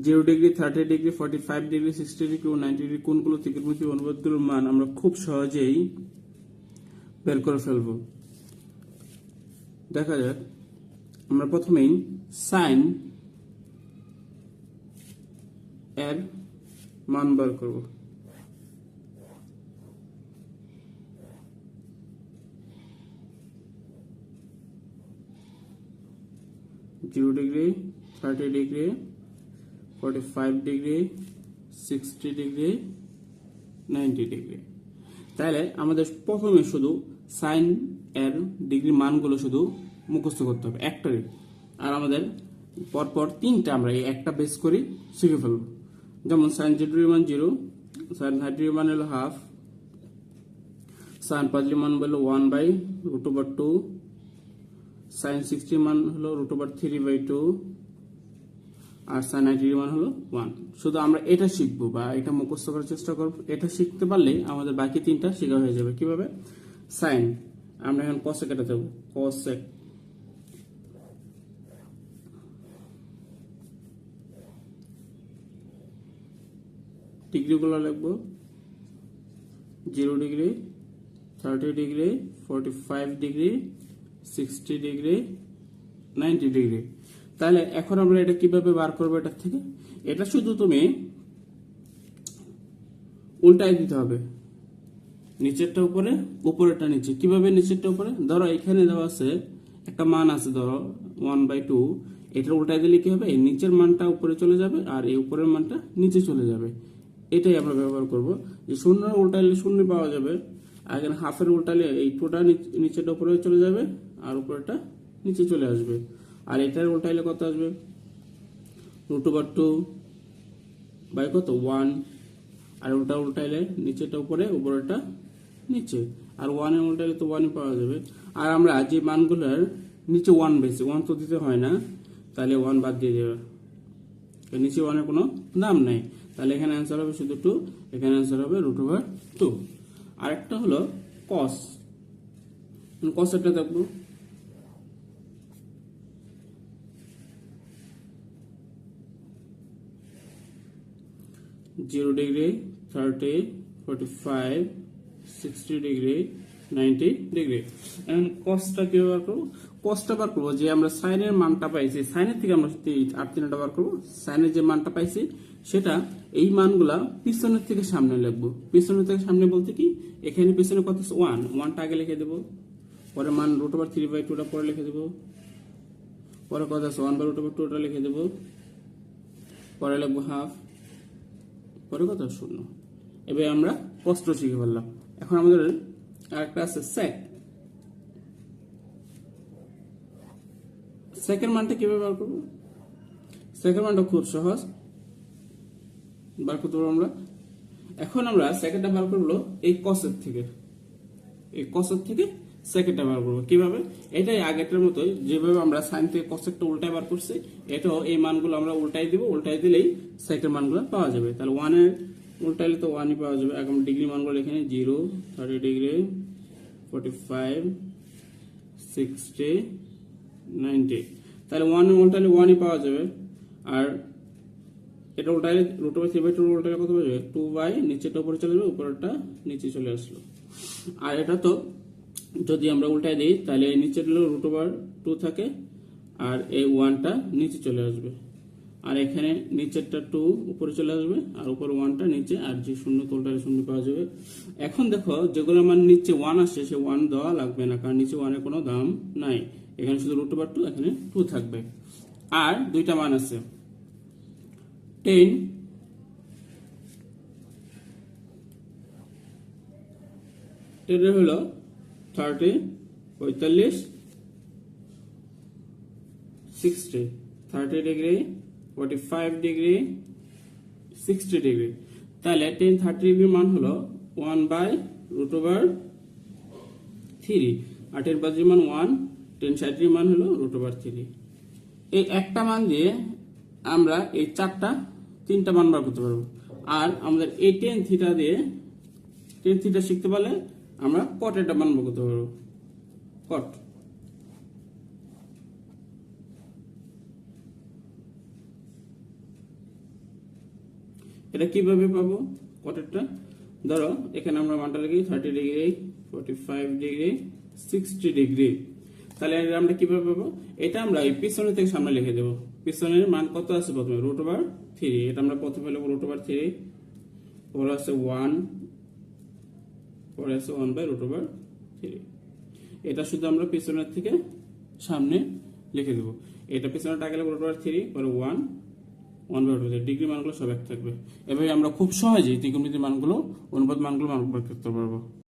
Zero degree, thirty degree, forty five degree, sixty degree ও ninety degree, কোনগুলো ত্রিকোণমিতি অনুপাতগুলোর মান আমরা খুব সহজেই বের করে ফেলব। দেখা যাক। আমরা প্রথমেই সাইন এর মান বার করব। Zero degree, thirty degree forty five degree sixty degree ninety degree তাহলে আমাদের প্রথমে শুধু সাইন এর ডিগ্রি মানগুলো শুধু মুখস্থ করতে হবে একটারই। আর আমাদের পরপর তিনটা আমরা এই একটা বেস করি শিখে ফেলব। যেমন সাইন জিরোর মান জিরো সাইন থার্টির মান হলো হাফ সাইন পাঁচের মান হলো one by root over two sine সিক্সটির মান হলো root over three by two R sine নাইনটির মান হলো ওয়ান শুধু আমরা এটা শিখব বা এটা মুখস্থ করার চেষ্টা করব। এটা শিখতে পারলে আমাদের বাকি তিনটা শেখা হয়ে যাবে। কীভাবে? সাইন। আমরা এখন কসে কেটে দেবো কসেক ডিগ্রিগুলো লিখব। Zero degree, thirty degree, forty five degree, sixty degree, ninety degree. তাহলে এখন আমরা এটা কীভাবে বার করব এটার থেকে? এটা শুধু তুমি উল্টাই দিতে হবে। নিচেরটা উপরে, উপরেরটা নিচে। কীভাবে নিচেরটা উপরে? ধরো এখানে দেওয়া আছে, একটা মান আছে, ধরো ওয়ান বাই টু এটা উল্টাই দিলে কি হবে? নিচের মানটা উপরে চলে যাবে আর এই উপরের মানটা নিচে চলে যাবে। এটাই আমরা ব্যবহার করব। যে শূন্য উল্টাইলে শূন্য পাওয়া যাবে আর এখানে হাফের উল্টালে এই টুটা নিচেটা উপরে চলে যাবে আর উপরেটা নিচে চলে আসবে। আর এটার উল্টাইলে কত আসবে? রুট ওভার টু বাই কত? ওয়ান আর ওটা উল্টাইলে নিচেটা উপরে উপরেটা নিচে। আর ওয়ানে উল্টাইলে তো ওয়ানই পাওয়া যাবে। আর আমরা যে মানগুলোর নিচে ওয়ান বেশি ওয়ান তো দিতে হয় না, তাহলে ওয়ান বাদ দিয়ে দেবে। নিচে ওয়ানের কোনো দাম নেই। তাহলে এখানে অ্যান্সার হবে শুধু টু এখানে অ্যান্সার হবে রুট ওভার টু আরেকটা হলো কস কস একটা দেখব। Zero degree thirty forty five sixty degree ninety degree এখন কসটা কি বার করব? কসটা বার করব যে আমরা সাইনের মানটা পাইছি সাইনের থেকে আমরা আট তিনটা বার করব। সাইনের যে মানটা পাইছি, সেটা এই মানগুলা পিছনের থেকে সামনে লিখব। পিছনের থেকে সামনে বলতে কি? এখানে পিছনে কত ওয়ান ওয়ানটা আগে লিখে দেবো। পরে মান রুট ওভার থ্রি বাই টুটা পরে লিখে দেবো। পরে কত আছে? ওয়ান বাই রুট ওভার টুটা লিখে দেবো। পরে লিখব হাফ পরে কত শূন্য। এবার আমরা কষ্ট শিখে ফেললাম। এখন আমাদের আরেকটা আছে সেক সেকেন্ড মানটা কীভাবে বার করব? সেকেন্ড মানটা খুব সহজ। বার করতে পারব আমরা? এখন আমরা সেকেন্ডটা বার করব এই কসের থেকে। এই কসের থেকে সেকেন্ডটা বার করব। কীভাবে? এটাই আগেরটার মতোই, যেভাবে আমরা সাইন থেকে কসেকটা উল্টায় বার করছি, এটাও এই মানগুলো আমরা উল্টাই দিব, উল্টাই দিলেই সেকেন্ড মানগুলো পাওয়া যাবে। তাহলে ওয়ানের উল্টাইলে তো ওয়ানই পাওয়া যাবে। এখন ডিগ্রি মানগুলো এখানে zero thirty degree forty five sixty ninety তাহলে ওয়ান উল্টাইলে ওয়ানই পাওয়া যাবে। আর এটা উল্টাইলে root over three by two উল্টাইলে কত পাওয়া যাবে? টু বাই নিচেটা উপরে চলে যাবে, উপরেরটা নিচে চলে আসলো। আর এটা তো যদি আমরা উল্টাই দিই, তাহলে নিচের রুট ওভার টু থাকে, আর এই ওয়ানটা নিচে চলে আসবে। আর এখানে নিচেরটা টু উপরে চলে আসবে, আর উপর ওয়ানটা নিচে, আর যে শূন্য তোলটারে শূন্য পাওয়া যাবে। এখন দেখো, যেগুলো আমার নিচে ওয়ান আসছে, সে ওয়ান দেওয়া লাগবে না, কারণ নিচে ওয়ানের কোনো দাম নাই। এখানে শুধু রুট ওভার টু এখানে টু থাকবে। আর দুইটা মান আছে। টেন টেন হলো থার্টি, পঁয়তাল্লিশ, sixty, thirty degree, forty five degree, sixty degree. তাহলে টেন থার্টি ডিগ্রি মান হলো one by root over three. Tan পাঁচের মান ওয়ান, টেন ষাটের মান হলো রুট ওভার থ্রি। এই একটা মান দিয়ে আমরা এই চারটা, তিনটা মান বার করতে পারব। আর আমাদের এই টেন থিটা দিয়ে, টেন থিটা শিখতে পারলে আমরা কটেরটা মান বার করতে পারব কট এটা কীভাবে পাবো? কটেরটা ধরো, এখানে আমরা মানটা লিখি thirty degree forty five degree sixty degree তাহলে এটা আমরা কীভাবে পাবো? এটা আমরা এই পিছনের থেকে সামনে লিখে দেবো। পিছনের মান কত আছে প্রথমে? রুট ওভার থ্রি এটা আমরা প্রথমে লিখব রুট ওভার থ্রি পরে আছে ওয়ান পরে আছে one by root over three এটা শুধু আমরা পিছনের থেকে সামনে লিখে দেবো। এটা পেছনে টাকা গেলে রুট ওভার থ্রি পরে one one by root degree মানগুলো সব এক থাকবে। এভাবে আমরা খুব সহজেই ত্রিকোণমিতির মানগুলো, অনুপাত মানগুলো মান করতে পারব।